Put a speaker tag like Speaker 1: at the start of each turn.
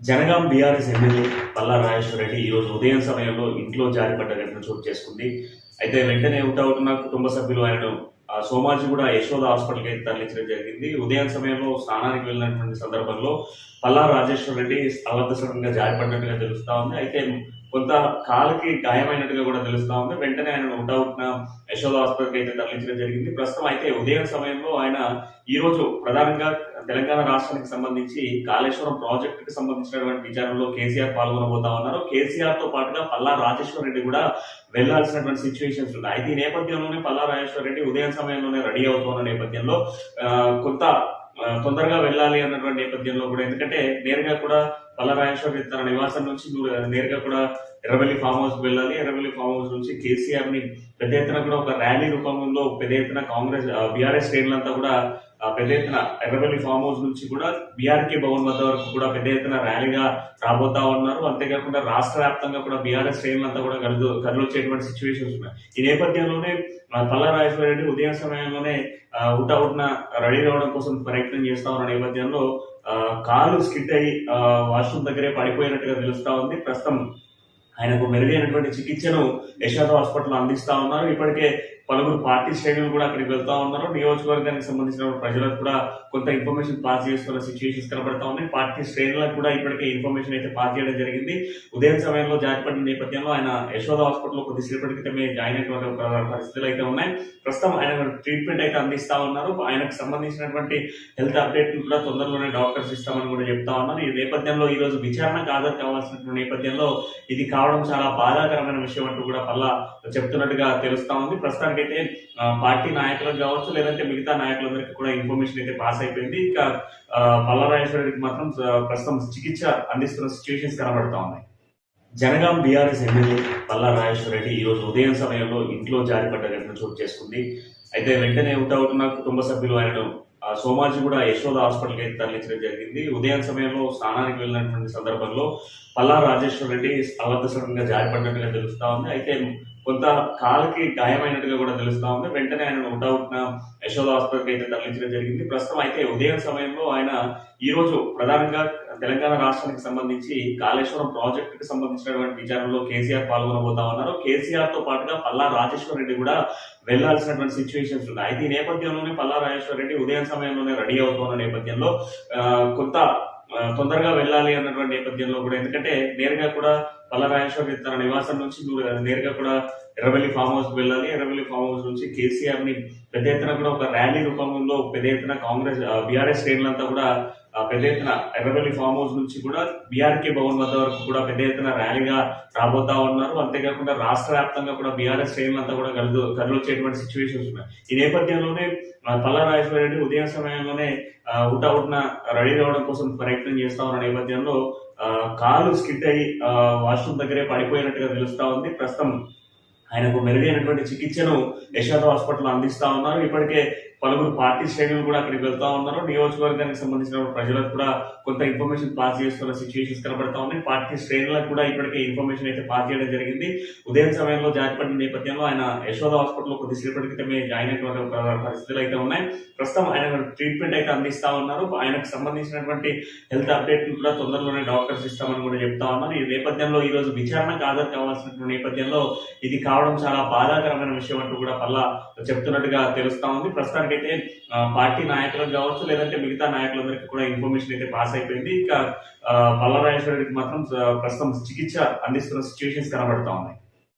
Speaker 1: Jangaon BRS MLA Palla Rajeshwara Reddy ఈ రోజు ఉదయం సమయంలో ఇంట్లో జారిపడ్డ ఘటన చోటు చేసుకుంది. అయితే వెంటనే అవుతున్న కుటుంబ సభ్యులు ఆయనను ఆ, సోమాజిగూడ యశోద హాస్పిటల్కి అయితే తరలించడం జరిగింది. ఉదయం సమయంలో స్నానానికి వెళ్ళినటువంటి సందర్భంలో పల్లా రాజేశ్వర రెడ్డి అబద్ధసరంగా జారిపడినట్టుగా తెలుస్తా ఉంది. అయితే కొంత కాలుకి గాయమైనట్టుగా కూడా తెలుస్తా ఉంది. వెంటనే ఆయన డౌట్ యశోద హాస్పిటల్కి అయితే తరలించడం జరిగింది. ప్రస్తుతం అయితే ఉదయం సమయంలో ఆయన ఈ రోజు ప్రధానంగా తెలంగాణ రాష్ట్రానికి సంబంధించి కాళేశ్వరం ప్రాజెక్టుకి సంబంధించినటువంటి విచారణలో కేసీఆర్ పాల్గొనబోతా ఉన్నారు. కేసీఆర్తో పాటుగా పల్లా రాజేశ్వర రెడ్డి కూడా వెళ్ళాల్సినటువంటి సిచ్యువేషన్స్ ఉన్నాయి. అయితే ఈ నేపథ్యంలోనే పల్లా రాజేశ్వర రెడ్డి ఉదయం సమయంలోనే రెడీ అవుతున్న నేపథ్యంలో కొంత తొందరగా వెళ్ళాలి అన్నటువంటి నేపథ్యంలో కూడా ఎందుకంటే నేరుగా కూడా పల్ల రాజేశ్వర తన నివాసం నుంచి నేరుగా కూడా ఎర్రవెల్లి ఫామ్ హౌస్ వెళ్ళాలి. ఎర్రవెల్లి ఫామ్ హౌస్ నుంచి కేసీఆర్ని పెద్ద ఎత్తున కూడా ఒక ర్యాలీ రూపంలో పెద్ద ఎత్తున కాంగ్రెస్ బీఆర్ఎస్ శ్రేణులంతా కూడా పెద్ద ఎత్తున ఎర్రబెల్లి ఫామ్ హౌస్ నుంచి కూడా బీఆర్కే భవన్ వద్ద వరకు కూడా పెద్ద ఎత్తున ర్యాలీగా రాబోతా ఉన్నారు. అంతేకాకుండా రాష్ట్ర వ్యాప్తంగా కూడా బీఆర్ఎస్ శ్రేణులంతా కూడా కలు కదిలొచ్చేటువంటి సిచ్యువేషన్స్ ఉన్నాయి. ఈ నేపథ్యంలోనే పల్లా రాజేశ్వర రెడ్డి ఉదయం సమయంలోనే అవుట్ అవుట్న రెడీ రావడం కోసం ప్రయత్నం చేస్తా ఉన్న నేపథ్యంలో ఆ, కాలు స్కిట్ అయి వాష్రూమ్ దగ్గరే పడిపోయినట్టుగా తెలుస్తా ఉంది. ప్రస్తుతం ఆయనకు మెరుగైనటువంటి చికిత్సను యశోద హాస్పిటల్ అందిస్తా ఉన్నారు. ఇప్పటికే పలువురు పార్టీ శ్రేణులు కూడా అక్కడికి వెళ్తా ఉన్నారు. నియోజకవర్గానికి సంబంధించిన ప్రజలకు కూడా కొంత ఇన్ఫర్మేషన్ పాస్ చేస్తున్న సిచ్యువేషన్స్ కనబడతా ఉన్నాయి. పార్టీ శ్రేణులకు కూడా ఇప్పటికే ఇన్ఫర్మేషన్ అయితే పాస్ చేయడం జరిగింది. ఉదయం సమయంలో జారిపడిన నేపథ్యంలో ఆయన యశోద హాస్పిటల్ కొద్దిసేపటి క్రితమే జాయిన్ అయినటువంటి పరిస్థితులు అయితే ఉన్నాయి. ప్రస్తుతం ఆయన ట్రీట్మెంట్ అయితే అందిస్తా ఉన్నారు. ఆయనకు సంబంధించినటువంటి హెల్త్ అప్డేట్ కూడా తొందరలోనే డాక్టర్స్ ఇస్తామని కూడా చెప్తా ఉన్నారు. ఈ నేపథ్యంలో ఈ రోజు విచారణకు హాజరు కావాల్సినటువంటి నేపథ్యంలో ఇది కావడం చాలా బాధాకరమైన విషయం అంటూ కూడా పల్లా చెప్తున్నట్టుగా తెలుస్తా ఉంది. ప్రస్తుతానికైతే పార్టీ నాయకులకు కావచ్చు లేదంటే మిగతా నాయకులందరికీ కూడా ఇన్ఫర్మేషన్ అయితే పాస్ అయిపోయింది. ఇంకా ఆ, మాత్రం ప్రస్తుతం చికిత్స అందిస్తున్న సిచ్యువేషన్స్ కనబడతా ఉన్నాయి. జనగాం బీఆర్ఎస్ ఎమ్మెల్యే పల్లా రాజేశ్వర రెడ్డి ఈ రోజు ఉదయం సమయంలో ఇంట్లో జారిపడ్డ ఘటన చోటు చేసుకుంది. అయితే వెంటనే అవుతున్న కుటుంబ సభ్యులు ఆయన సోమాజీ సోమాజిగూడ యశోద హాస్పిటల్కి అయితే తరలించడం జరిగింది. ఉదయం సమయంలో స్నానానికి వెళ్ళినటువంటి సందర్భంలో పల్లా రాజేశ్వర రెడ్డి అబద్ధసరంగా జారిపడినట్టుగా తెలుస్తా ఉంది. అయితే కొంత కాలుకి గాయమైనట్టుగా కూడా తెలుస్తా ఉంది. వెంటనే ఆయన అవుట్న యశోద హాస్పిటల్కి అయితే తరలించడం జరిగింది. ప్రస్తుతం అయితే ఉదయం సమయంలో ఆయన ఈ రోజు ప్రధానంగా తెలంగాణ రాష్ట్రానికి సంబంధించి కాళేశ్వరం ప్రాజెక్టుకి సంబంధించినటువంటి విచారణలో కేసీఆర్ పాల్గొనబోతా ఉన్నారు. కేసీఆర్తో పాటుగా పల్లా రాజేశ్వర రెడ్డి కూడా వెళ్ళాల్సినటువంటి సిచ్యువేషన్స్ ఉన్నాయి. అయితే ఈ నేపథ్యంలోనే పల్లా రాజేశ్వర రెడ్డి ఉదయం సమయంలోనే రెడీ అవుతున్న నేపథ్యంలో కొంత తొందరగా వెళ్ళాలి అన్నటువంటి నేపథ్యంలో కూడా ఎందుకంటే నేరుగా కూడా పల్లరాజేశ్వరి తన నివాసం నుంచి నేరుగా కూడా ఎర్రబెల్లి ఫామ్ హౌస్ వెళ్ళాలి. ఎర్రబెల్లి ఫామ్ హౌస్ నుంచి కేసీఆర్ని పెద్ద ఎత్తున కూడా ఒక ర్యాలీ రూపంలో పెద్ద ఎత్తున కాంగ్రెస్ బీఆర్ఎస్ శ్రేణులంతా కూడా పెద్ద ఎత్తున ఎర్రబెల్లి ఫామ్ హౌస్ నుంచి కూడా బీఆర్కే భవన్ వద్ద వరకు కూడా పెద్ద ఎత్తున ర్యాలీగా రాబోతా ఉన్నారు. అంతేకాకుండా రాష్ట్ర వ్యాప్తంగా కూడా బీఆర్ఎస్ శ్రేణులంతా కూడా కలు వచ్చేటువంటి సిచ్యువేషన్స్ ఉన్నాయి. ఈ నేపథ్యంలోనే పల్లా రాజేశ్వర రెడ్డి ఉదయం సమయంలోనే అవుట్ ఉట్న రెడీ రావడం కోసం ప్రయత్నం చేస్తా ఉన్న నేపథ్యంలో కాలు స్కిట్ అయ్యి వాష్రూమ్ దగ్గరే పడిపోయినట్టుగా తెలుస్తా ఉంది. ప్రస్తుతం ఆయనకు మెరుగైనటువంటి చికిత్సను యశోద హాస్పిటల్ అందిస్తా ఉన్నారు. ఇప్పటికే పలువురు పార్టీ శ్రేణులు కూడా అక్కడికి వెళ్తా ఉన్నారు. నియోజకవర్గానికి సంబంధించిన ప్రజలకు కూడా కొంత ఇన్ఫర్మేషన్ పాస్ చేస్తున్న సిచ్యువేషన్స్ కనబడతా ఉన్నాయి. పార్టీ శ్రేణులకు కూడా ఇప్పటికే ఇన్ఫర్మేషన్ అయితే పాస్ చేయడం జరిగింది. ఉదయం సమయంలో జారిపడిన నేపథ్యంలో ఆయన యశోద హాస్పిటల్ కొద్దిసేపటి క్రితమే జాయిన్ అయినటువంటి పరిస్థితులు అయితే ఉన్నాయి. ప్రస్తుతం ఆయన ట్రీట్మెంట్ అయితే అందిస్తా ఉన్నారు. ఆయనకు సంబంధించినటువంటి హెల్త్ అప్డేట్ కూడా తొందరలోనే డాక్టర్స్ ఇస్తామని కూడా చెప్తా ఉన్నారు. ఈ నేపథ్యంలో ఈ రోజు విచారణకు హాజరు కావాల్సినటువంటి నేపథ్యంలో ఇది రావడం చాలా బాధాకరమైన విషయం అంటూ కూడా పల్లా చెప్తున్నట్టుగా తెలుస్తా ఉంది. ప్రస్తుతానికైతే పార్టీ నాయకులకు కావచ్చు లేదంటే మిగతా నాయకులందరికీ కూడా ఇన్ఫర్మేషన్ అయితే పాస్ అయిపోయింది. ఇంకా ఆ, పల్లా రెడ్డికి మాత్రం ప్రస్తుతం చికిత్స అందిస్తున్న సిచ్యువేషన్స్ కనబడతా ఉన్నాయి.